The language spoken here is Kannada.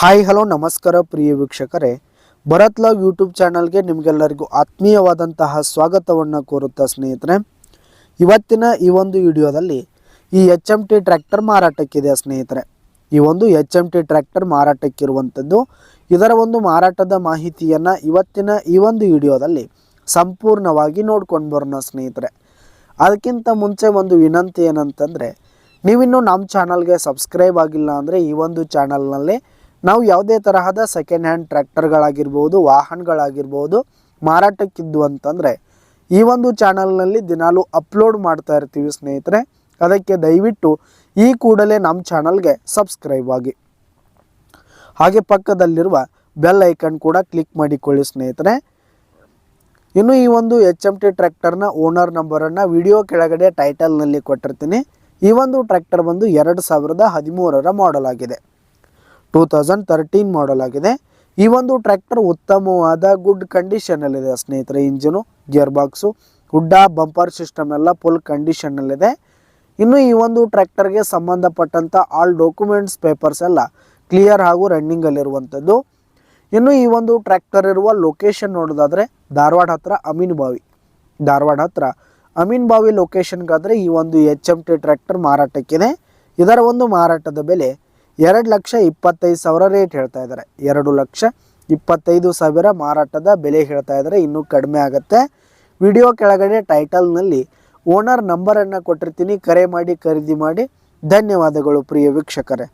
ಹಾಯ್, ಹಲೋ, ನಮಸ್ಕಾರ ಪ್ರಿಯ ವೀಕ್ಷಕರೇ. ಭರತ್ ಲಾಗ್ ಯೂಟ್ಯೂಬ್ ಚಾನಲ್ಗೆ ನಿಮಗೆಲ್ಲರಿಗೂ ಆತ್ಮೀಯವಾದಂತಹ ಸ್ವಾಗತವನ್ನು ಕೋರುತ್ತಾ ಸ್ನೇಹಿತರೆ. ಇವತ್ತಿನ ಈ ಒಂದು ವಿಡಿಯೋದಲ್ಲಿ ಈ ಎಚ್ ಎಂ ಟಿ ಟ್ರ್ಯಾಕ್ಟರ್ ಮಾರಾಟಕ್ಕಿದೆ ಸ್ನೇಹಿತರೆ. ಈ ಒಂದು ಎಚ್ ಎಂ ಟಿ ಟ್ರ್ಯಾಕ್ಟರ್ ಮಾರಾಟಕ್ಕಿರುವಂಥದ್ದು, ಇದರ ಒಂದು ಮಾರಾಟದ ಮಾಹಿತಿಯನ್ನು ಇವತ್ತಿನ ಈ ಒಂದು ವಿಡಿಯೋದಲ್ಲಿ ಸಂಪೂರ್ಣವಾಗಿ ನೋಡ್ಕೊಂಡು ಬರೋಣ ಸ್ನೇಹಿತರೆ. ಅದಕ್ಕಿಂತ ಮುಂಚೆ ಒಂದು ವಿನಂತಿ ಏನಂತಂದರೆ, ನೀವಿನ್ನೂ ನಮ್ಮ ಚಾನಲ್ಗೆ ಸಬ್ಸ್ಕ್ರೈಬ್ ಆಗಿಲ್ಲ ಅಂದರೆ ಈ ಒಂದು ಚಾನಲ್ನಲ್ಲಿ ನಾವು ಯಾವುದೇ ತರಹದ ಸೆಕೆಂಡ್ ಹ್ಯಾಂಡ್ ಟ್ರ್ಯಾಕ್ಟರ್ಗಳಾಗಿರ್ಬೋದು ವಾಹನಗಳಾಗಿರ್ಬೋದು ಮಾರಾಟಕ್ಕಿದ್ದು ಅಂತಂದರೆ ಈ ಒಂದು ಚಾನಲ್ನಲ್ಲಿ ದಿನಾಲೂ ಅಪ್ಲೋಡ್ ಮಾಡ್ತಾ ಇರ್ತೀವಿ ಸ್ನೇಹಿತರೆ. ಅದಕ್ಕೆ ದಯವಿಟ್ಟು ಈ ಕೂಡಲೇ ನಮ್ಮ ಚಾನಲ್ಗೆ ಸಬ್ಸ್ಕ್ರೈಬ್ ಆಗಿ. ಹಾಗೆ ಪಕ್ಕದಲ್ಲಿರುವ ಬೆಲ್ ಐಕನ್ ಕೂಡ ಕ್ಲಿಕ್ ಮಾಡಿಕೊಳ್ಳಿ ಸ್ನೇಹಿತರೆ. ಇನ್ನು ಈ ಒಂದು ಎಚ್ ಎಂ ಟಿ ಟ್ರ್ಯಾಕ್ಟರ್ನ ಓನರ್ ನಂಬರನ್ನು ವಿಡಿಯೋ ಕೆಳಗಡೆ ಟೈಟಲ್ನಲ್ಲಿ ಕೊಟ್ಟಿರ್ತೀನಿ. ಈ ಒಂದು ಟ್ರ್ಯಾಕ್ಟರ್ ಬಂದು ಎರಡು ಸಾವಿರದ ಹದಿಮೂರರ ಮಾಡಲ್ ಆಗಿದೆ. ಟೂ ತೌಸಂಡ್ ತರ್ಟೀನ್ ಮಾಡಲ್ ಆಗಿದೆ. ಈ ಒಂದು ಟ್ರ್ಯಾಕ್ಟರ್ ಉತ್ತಮವಾದ ಗುಡ್ ಕಂಡೀಷನಲ್ಲಿದೆ ಸ್ನೇಹಿತರೆ engine gear box ಹುಡ್ಡ bumper system ಎಲ್ಲ ಫುಲ್ ಕಂಡೀಷನ್ನಲ್ಲಿದೆ ಇನ್ನು ಈ ಒಂದು ಟ್ರ್ಯಾಕ್ಟರ್ಗೆ ಸಂಬಂಧಪಟ್ಟಂಥ ಆಲ್ ಡಾಕ್ಯುಮೆಂಟ್ಸ್ ಪೇಪರ್ಸ್ ಎಲ್ಲ ಕ್ಲಿಯರ್ ಹಾಗೂ ರನ್ನಿಂಗಲ್ಲಿರುವಂಥದ್ದು ಇನ್ನು ಈ ಒಂದು ಟ್ರ್ಯಾಕ್ಟರ್ ಇರುವ ಲೊಕೇಶನ್ ನೋಡೋದಾದರೆ ಧಾರವಾಡ ಹತ್ರ ಅಮೀನ್ ಬಾವಿ. ಧಾರವಾಡ ಹತ್ರ ಅಮೀನ್ ಬಾವಿ ಲೊಕೇಶನ್ಗಾದರೆ ಈ ಒಂದು ಎಚ್ ಎಂ ಟಿ ಟ್ರ್ಯಾಕ್ಟರ್ ಮಾರಾಟಕ್ಕಿದೆ. ಇದರ ಒಂದು ಮಾರಾಟದ ಬೆಲೆ ಎರಡು ಲಕ್ಷ ಇಪ್ಪತ್ತೈದು ಸಾವಿರ ರೇಟ್ ಹೇಳ್ತಾ ಇದ್ದಾರೆ. ಎರಡು ಲಕ್ಷ ಇಪ್ಪತ್ತೈದು ಸಾವಿರ ಮಾರಾಟದ ಬೆಲೆ ಹೇಳ್ತಾ ಇದ್ದಾರೆ. ಇನ್ನೂ ಕಡಿಮೆ ಆಗುತ್ತೆ. ವಿಡಿಯೋ ಕೆಳಗಡೆ ಟೈಟಲ್ನಲ್ಲಿ ಓನರ್ ನಂಬರನ್ನು ಕೊಟ್ಟಿರ್ತೀನಿ. ಕರೆ ಮಾಡಿ, ಖರೀದಿ ಮಾಡಿ. ಧನ್ಯವಾದಗಳು ಪ್ರಿಯ ವೀಕ್ಷಕರೇ.